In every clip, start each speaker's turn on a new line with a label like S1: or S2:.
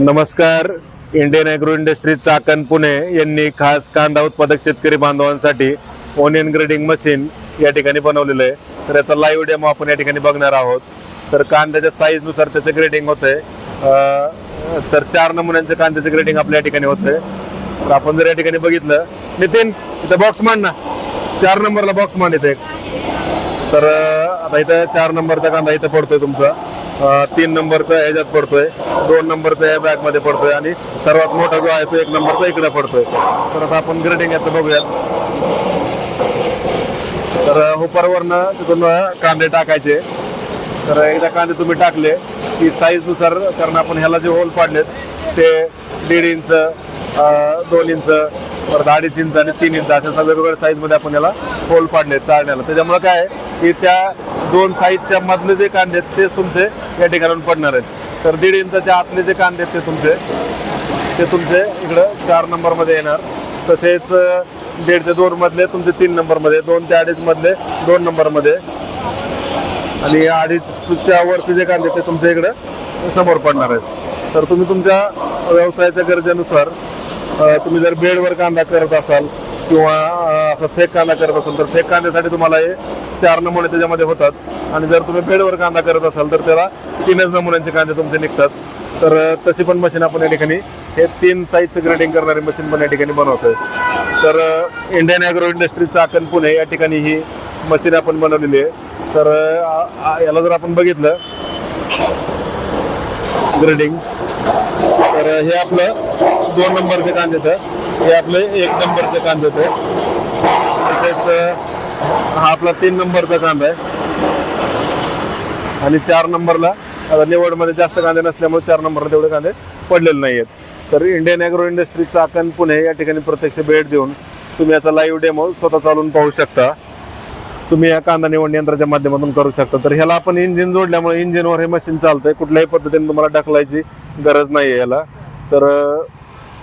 S1: नमस्कार. Indian agro industry Chakan Pune यांनी खास कांदा उत्पादक शेतकरी बांधवांसाठी ओनियन ग्रेडिंग मशीन या ठिकाणी बनवलेलं आहे. तर याचा लाईव्ह डेमो आपण या ठिकाणी बघणार आहोत. तर कांद्याच्या साईजनुसार त्याचं ग्रेडिंग होतंय. आहे तर चार नमुन्यांचं कांद्याचं ग्रेडिंग आपल्या या ठिकाणी होतंय. तर आपण जर या ठिकाणी बघितलं नितीन इथं बॉक्स मान ना. चार नंबरला बॉक्स मान इथे तर आता इथं चार नंबरचा कांदा इथं पडतोय तुमचा. तीन नंबरचा ह्याच्यात पडतोय दोन नंबरचा या बॅगमध्ये पडतोय आणि सर्वात मोठा जो आहे तो एक नंबरचा इकडे पडतोय. तर आता आपण ग्रेडिंग याचं बघूयात. तर हुपरवरनं तिथून कांदे टाकायचे. तर एकदा कांदे तुम्ही टाकले की साईजनुसार कारण आपण ह्याला जे होल पाडलेत ते दीड इंच दोन इंच परत अडीच इंच आणि तीन इंच अशा सगळ्या वेगवेगळ्या साईजमध्ये आपण याला होल पाडले चाळण्याला. त्याच्यामुळे काय आहे की त्या दोन साईजच्या मधले जे कांदे आहेत तेच तुमचे या ठिकाणून पडणार आहेत. तर दीड इंचाच्या आतले जे कांदे आहेत ते तुमचे ते तुमचे इकडं चार नंबरमध्ये येणार. तसेच दीड ते दोन मधले तुमचे तीन नंबरमध्ये दोन ते अडीच मधले दोन नंबरमध्ये. आणि अडीचच्या वरचे जे कांदे ते तुमच्या इकडं समोर पडणार आहेत. तर तुम्ही तुमच्या व्यवसायाच्या गरजेनुसार तुम्ही जर बेडवर कांदा करत असाल किंवा असं फेक कांदा करत असाल तर फेक कांद्यासाठी तुम्हाला हे चार नमुने त्याच्यामध्ये होतात. आणि जर तुम्ही बेडवर कांदा करत असाल तर त्याला तीनच नमुन्यांचे कांदे तुमचे निघतात. तर तशी पण मशीन आपण या ठिकाणी हे तीन साईजचं ग्रेडिंग करणारी मशीन पण या ठिकाणी बनवतोय. तर Indian agro industry Chakan Pune या ठिकाणी ही मशीन आपण बनवलेली आहे. तर याला जर आपण बघितलं ग्रेडिंग तर हे आपलं दोन नंबरचे कांदे तर हे आपलं एक नंबरचं कांदे आहेत तसेच हा आपला तीन नंबरचा कांदा आहे. आणि चार नंबरला आता निवडमध्ये जास्त कांदे नसल्यामुळे चार नंबरला तेवढे कांदे पडलेले नाही आहेत तर Indian agro industry Chakan Pune या ठिकाणी प्रत्यक्ष भेट देऊन तुम्ही याचा लाईव्ह डेमो स्वतः चालून पाहू शकता. तुम्ही या कांदा निवड यंत्राच्या माध्यमातून करू शकता. तर ह्याला आपण इंजिन जोडल्यामुळे इंजिनवर हे मशीन चालतंय. कुठल्याही पद्धतीने तुम्हाला ढकलायची गरज नाही आहे याला. तर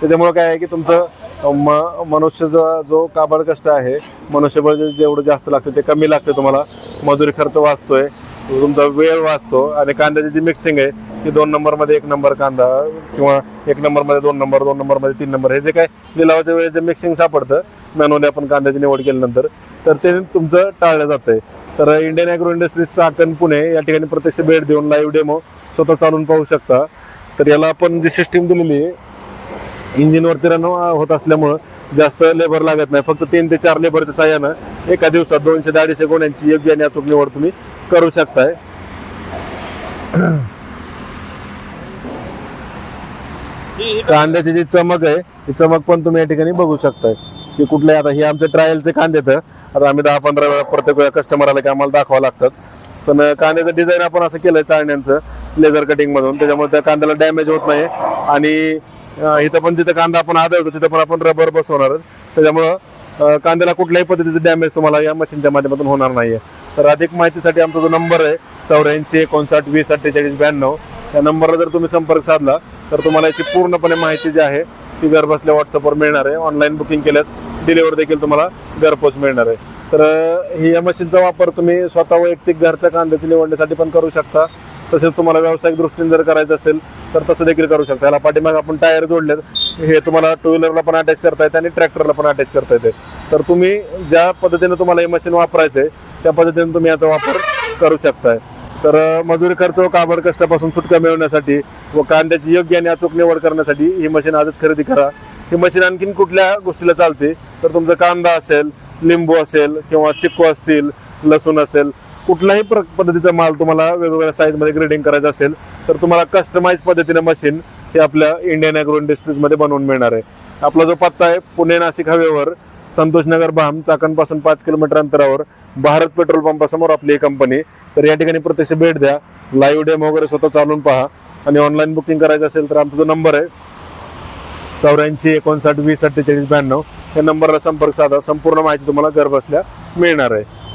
S1: त्याच्यामुळं त्याच्यामुळे काय आहे की तुमचं म मनुष्य जो काबाड कष्ट आहे मनुष्यबळ जे जेवढं जास्त लागतं ते कमी लागतं तुम्हाला. मजुरी खर्च वाचतोय तुमचा वेळ वाचतो आणि कांद्याची जी मिक्सिंग आहे ती दोन नंबरमध्ये एक नंबर कांदा किंवा एक नंबरमध्ये दोन नंबर दोन नंबरमध्ये तीन नंबर हे जे काय लिलावाच्या वेळेस जे मिक्सिंग सापडतं मॅन्युअली आपण कांद्याची निवड केल्यानंतर तर ते तुमचं टाळलं जातंय. तर Indian agro industries Chakan Pune या ठिकाणी प्रत्यक्ष भेट देऊन लाईव्ह डेमो स्वतः चालून पाहू शकता. तर याला आपण जी सिस्टीम दिलेली आहे इंजिनवरती रन होत असल्यामुळं जास्त लेबर लागत नाही. फक्त तीन ते चार लेबरच्या साह्यानं एका दिवसात दोनशे ते अडीचशे गुण्यांची योग्य आणि अचूक निवड तुम्ही करू शकताय. कांद्याची जी चमक आहे ती चमक पण तुम्ही या ठिकाणी बघू शकताय. की कुठल्या आता हे आमचे ट्रायलचे कांदे तर आता आम्ही दहा पंधरा वेळा प्रत्येक वेळा कस्टमर आले की आम्हाला दाखवावं लागतात. पण कांद्याचं डिझाईन आपण असं केलंय चाळण्यांचं लेझर कटिंग मधून. त्याच्यामुळे त्या कांद्याला डॅमेज होत नाही. आणि इथं पण जिथं कांदा आपण आदळतो तिथं पण आपण रबर बसवणार आहोत. त्याच्यामुळं कांद्याला कुठल्याही पद्धतीचं डॅमेज तुम्हाला या मशीनच्या माध्यमातून होणार नाहीये. तर अधिक माहितीसाठी आमचा जो नंबर आहे चौऱ्याऐंशी एकोणसाठ वीस अठ्ठेचाळीस ब्याण्णव या नंबरला जर तुम्ही संपर्क साधला तर तुम्हाला याची पूर्णपणे माहिती जी आहे ती घरबसल्या व्हॉट्सअपवर मिळणार आहे. ऑनलाईन बुकिंग केल्यास डिलिव्हर देखील तुम्हाला घरपोच मिळणार आहे. तर ही या मशीनचा वापर तुम्ही स्वतः वैयक्तिक घरच्या कांद्याची निवडण्यासाठी पण करू शकता. तसेच तुम्हाला व्यावसायिक दृष्टीने जर करायचं असेल तर तसं देखील करू शकता. याला पाठीमागे आपण टायर जोडलेत. हे तुम्हाला टू व्हीलरला पण अटॅच करता येते आणि ट्रॅक्टरला पण अटॅच करता येते. तर तुम्ही ज्या पद्धतीने तुम्हाला हे मशीन वापरायचं आहे त्या पद्धतीने तुम्ही याचा वापर करू शकताय. तर मजुरी खर्च व काबड कष्टापासून सुटका मिळवण्यासाठी व कांद्याची योग्य आणि अचूक निवड करण्यासाठी ही मशीन आजच खरेदी करा. ही मशीन आणखीन कुठल्या गोष्टीला चालते? तर तुमचा कांदा असेल लिंबू असेल किंवा चिक्कू असतील लसूण असेल कुठलाही प्र पद्धतीचा माल तुम्हाला वेगवेगळ्या साईजमध्ये ग्रेडिंग करायचा असेल तर तुम्हाला कस्टमाइज पद्धतीने मशीन हे आपल्या इंडियन ॲग्रो इंडस्ट्रीजमध्ये बनवून मिळणार आहे. आपला जो पत्ता आहे पुणे नाशिक हवेवर संतोषनगर बाम चाकणपासून पाच किलोमीटर अंतरावर भारत पेट्रोल पंपासमोर आपली ही कंपनी तर या ठिकाणी प्रत्यक्ष भेट द्या. लाईव्ह डेमो वगैरे स्वतः चालून पहा. आणि ऑनलाईन बुकिंग करायचं असेल तर आमचा जो नंबर आहे चौऱ्याऐंशी एकोणसाठ वीस अठ्ठेचाळीस ब्याण्णव या नंबरला संपर्क साधा. संपूर्ण माहिती तुम्हाला घरबसल्या मिळणार आहे.